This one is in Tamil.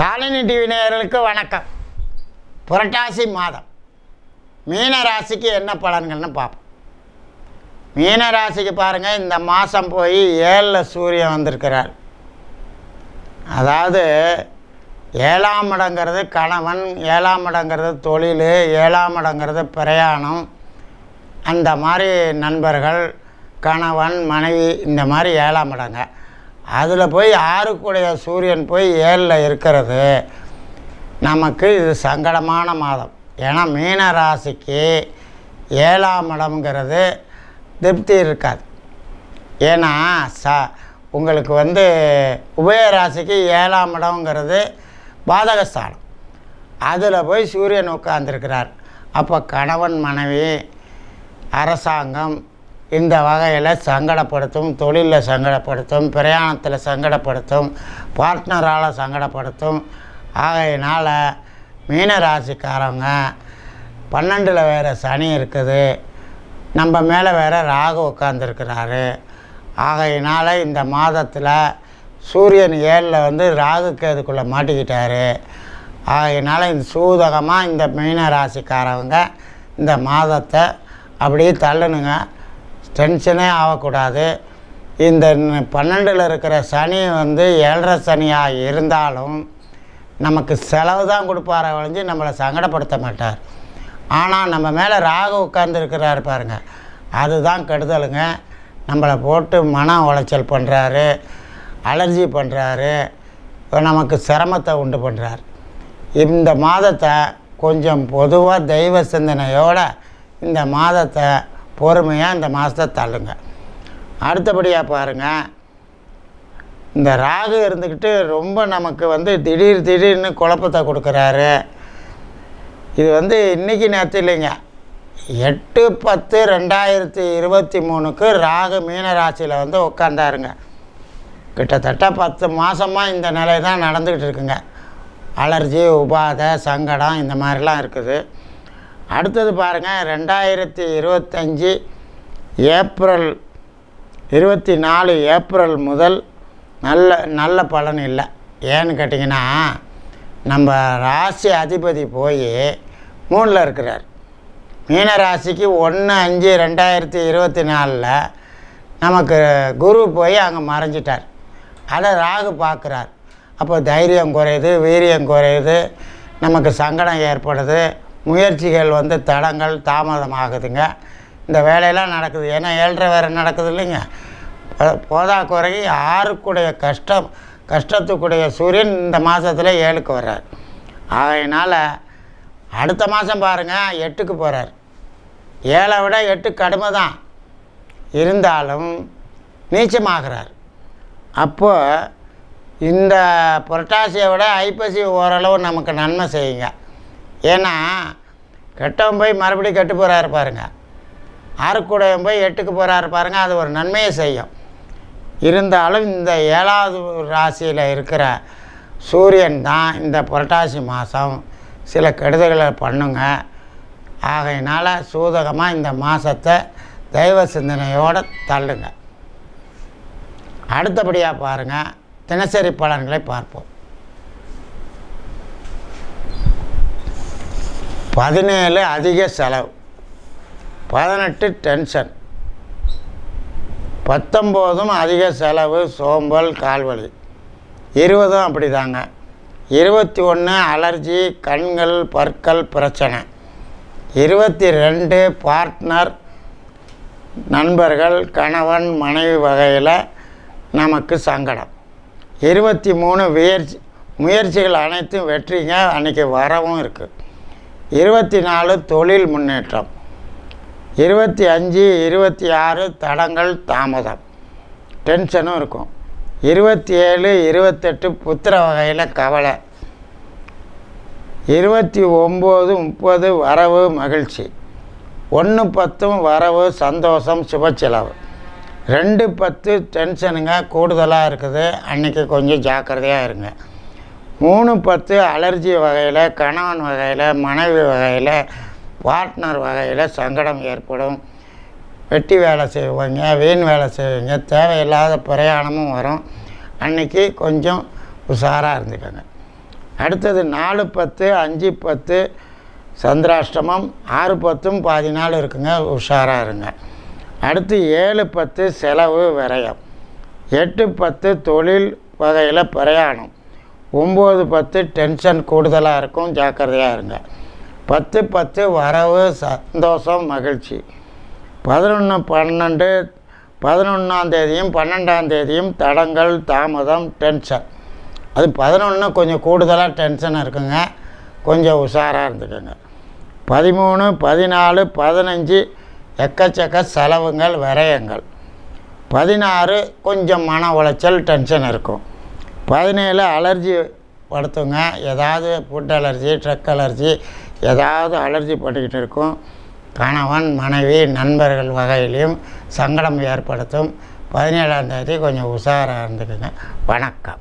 சாலினி டிவி நேயர்களுக்கு வணக்கம். புரட்டாசி மாதம். மீன ராசிக்கு என்ன பலன்கள்னு பார்ப்போம். மீன ராசிக்கு பாருங்கள் இந்த மாதம் போய் ஏழில் சூரியன் வந்திருக்கிறார். அதாவது ஏழாம் இடங்கிறது கணவன் ஏழாம் இடங்கிறது தொழில் ஏழாம் இடங்கிறது பிரயாணம். அந்த மாதிரி நண்பர்கள் கணவன் மனைவி இந்த மாதிரி ஏழாம் இடங்க. அதில் போய் ஆறுக்குடைய சூரியன் போய் ஏழில் இருக்கிறது. நமக்கு இது சங்கடமான மாதம். ஏன்னா மீன ராசிக்கு ஏழாம் இடம்ங்கிறது திருப்தி இருக்காது. ஏன்னா ச உங்களுக்கு வந்து உபய ராசிக்கு ஏழாம் இடம்ங்கிறது பாதகஸ்தானம். அதில் போய் சூரியன் உட்கார்ந்துருக்கிறார். அப்போ கணவன் மனைவி அரசாங்கம் இந்த வகையில் சங்கடப்படுத்தும் தொழிலில் சங்கடப்படுத்தும் பிரயாணத்தில் சங்கடப்படுத்தும் பார்ட்னரால் சங்கடப்படுத்தும். ஆகையினால் மீன ராசிக்காரவங்க பன்னெண்டில் வேறு சனி இருக்குது. நம்ம மேலே வேறு ராகு உட்காந்துருக்கிறாரு ஆகையினால் இந்த மாதத்தில் சூரியன் ஏழில் வந்து ராகு கேதுக்குள்ளே மாட்டிக்கிட்டார். ஆகையினால் இந்த சூதகமாக இந்த மீன ராசிக்காரவங்க இந்த மாதத்தை அப்படியே தள்ளணுங்க. டென்ஷனே ஆகக்கூடாது. இந்த பன்னெண்டில் இருக்கிற சனி வந்து ஏழரை சனியாக இருந்தாலும் நமக்கு செலவு தான் கொடுப்பார ஒழிஞ்சு நம்மளை சங்கடப்படுத்த மாட்டார். ஆனால் நம்ம மேலே ராகு உட்கார்ந்துருக்கிறாரு பாருங்க. அதுதான் கெடுதலுங்க. நம்மளை போட்டு மன உளைச்சல் பண்ணுறாரு அலர்ஜி பண்ணுறாரு நமக்கு சிரமத்தை உண்டு பண்ணுறார் இந்த மாதத்தை கொஞ்சம் பொதுவாக தெய்வ சிந்தனையோடு இந்த மாதத்தை பொறுமையாக இந்த மாதத்தை தள்ளுங்க. அடுத்தபடியாக பாருங்கள் இந்த ராகு இருந்துக்கிட்டு ரொம்ப நமக்கு வந்து திடீர் திடீர்னு குழப்பத்தை கொடுக்குறாரு. இது வந்து இன்றைக்கி நேற்று இல்லைங்க. எட்டு பத்து ரெண்டாயிரத்தி இருபத்தி மூணுக்கு ராகு மீன ராசியில் வந்து உட்காந்தாருங்க கிட்டத்தட்ட பத்து மாதமாக இந்த நிலை தான் நடந்துக்கிட்டு இருக்குங்க. அலர்ஜி உபாதை சங்கடம் இந்த மாதிரிலாம் இருக்குது. அடுத்தது பாருங்கள் ரெண்டாயிரத்தி இருபத்தஞ்சி ஏப்ரல் இருபத்தி நாலு ஏப்ரல் முதல் நல்ல நல்ல பலன் இல்லை. ஏன்னு கேட்டிங்கன்னா நம்ம ராசி அதிபதி போய் மூணில் இருக்கிறார். மீன ராசிக்கு ஒன்று அஞ்சு ரெண்டாயிரத்தி இருபத்தி நாலில் நமக்கு குரு போய் அங்கே மறைஞ்சிட்டார். அதை ராகு பார்க்குறார். அப்போ தைரியம் குறையுது வீரியம் குறையுது நமக்கு சங்கடம் ஏற்படுது. முயற்சிகள் வந்து தடங்கள் தாமதமாகுதுங்க. இந்த வேலையெல்லாம் நடக்குது. ஏன்னா ஏழரை வேறு நடக்குது இல்லைங்க. போதாக்குறை ஆறுக்குடைய கஷ்டம் கஷ்டத்துக்குடைய சூரியன் இந்த மாதத்தில் ஏழுக்கு வர்றார். ஆகையினால் அடுத்த மாதம் பாருங்கள் எட்டுக்கு போகிறார் ஏழை விட எட்டு கடுமை தான் இருந்தாலும் நீச்சமாகிறார். அப்போது இந்த புரட்டாசியை விட ஐப்பசி ஓரளவு நமக்கு நன்மை செய்யுங்க. ஏன்னா கெட்டவன் போய் மறுபடியும் கெட்டு போகிறாரு பாருங்க. ஆறுக்குடையவன் போய் எட்டுக்கு போகிறாரு பாருங்க அது ஒரு நன்மையை செய்யும். இருந்தாலும் இந்த ஏழாவது ராசியில் இருக்கிற சூரியன் தான் இந்த புரட்டாசி மாதம் சில கெடுதல்களை பண்ணுங்க. ஆகையினால் சூதகமாக இந்த மாதத்தை தெய்வ சிந்தனையோடு தள்ளுங்க. அடுத்தபடியாக பாருங்கள் தினசரி பலன்களை பார்ப்போம். பதினேழு அதிக செலவு. பதினெட்டு டென்ஷன் பத்தொம்போதும் அதிக செலவு சோம்பல் கால்வலி. இருபதும் அப்படி தாங்க இருபத்தி ஒன்று அலர்ஜி கண்கள் பற்கள் பிரச்சனை. இருபத்தி ரெண்டு பார்ட்னர் நண்பர்கள் கணவன் மனைவி வகையில் நமக்கு சங்கடம். இருபத்தி மூணு முயற்சி முயற்சிகள் அனைத்தும் வெற்றிங்க. அன்றைக்கி வரவும் இருக்குது இருபத்தி நாலு தொழில் முன்னேற்றம். இருபத்தி அஞ்சு இருபத்தி ஆறு தடங்கள் தாமதம். டென்ஷனும் இருக்கும். இருபத்தி ஏழு இருபத்தெட்டு புத்திர வகையில் கவலை. இருபத்தி ஒம்பது முப்பது வரவு மகிழ்ச்சி. ஒன்று பத்தும் வரவு சந்தோஷம் சுபச்செலவு. ரெண்டு பத்து டென்ஷனுங்க கூடுதலாக இருக்குது. அன்றைக்கி கொஞ்சம் ஜாக்கிரதையாக இருங்க. மூணு பத்து அலர்ஜி வகையில் கணவன் வகையில் மனைவி வகையில் பார்ட்னர் வகையில் சங்கடம் ஏற்படும். வெட்டி வேலை செய்வீங்க வீண் வேலை செய்வீங்க தேவையில்லாத பிரயாணமும் வரும். அன்னைக்கு கொஞ்சம் உஷாராக இருந்துக்கோங்க. அடுத்தது நாலு பத்து அஞ்சு பத்து சந்திராஷ்டமம் ஆறு பத்தும் பாதி நாள் இருக்குங்க உஷாராக இருங்க. அடுத்து ஏழு பத்து செலவு விரயம். எட்டு பத்து தொழில் வகையில் பிரயாணம். ஒம்பது பத்து டென்ஷன் கூடுதலாக இருக்கும். ஜாக்கிரதையாக இருங்க. பத்து பத்து வரவு சந்தோஷம் மகிழ்ச்சி. பதினொன்று பன்னெண்டு பதினொன்றாம் தேதியும் பன்னெண்டாம் தேதியும் தடங்கள் தாமதம் டென்ஷன். அது பதினொன்று கொஞ்சம் கூடுதலாக டென்ஷன் இருக்குங்க. கொஞ்சம் உஷாராக இருந்துக்கோங்க. பதிமூணு பதினாலு பதினஞ்சு எக்கச்சக்க செலவுங்கள் விரயங்கள். பதினாறு கொஞ்சம் மன உளைச்சல் டென்ஷன் இருக்கும். பதினேழு அலர்ஜி படுத்துங்க ஏதாவது ஃபுட் அலர்ஜி ட்ரக் அலர்ஜி ஏதாவது அலர்ஜி பட்டுக்கிட்டு இருக்கும். கணவன் மனைவி நண்பர்கள் வகையிலையும் சங்கடம் ஏற்படுத்தும். பதினேழாம் தேதி கொஞ்சம் உஷாராக இருந்துக்குங்க. வணக்கம்.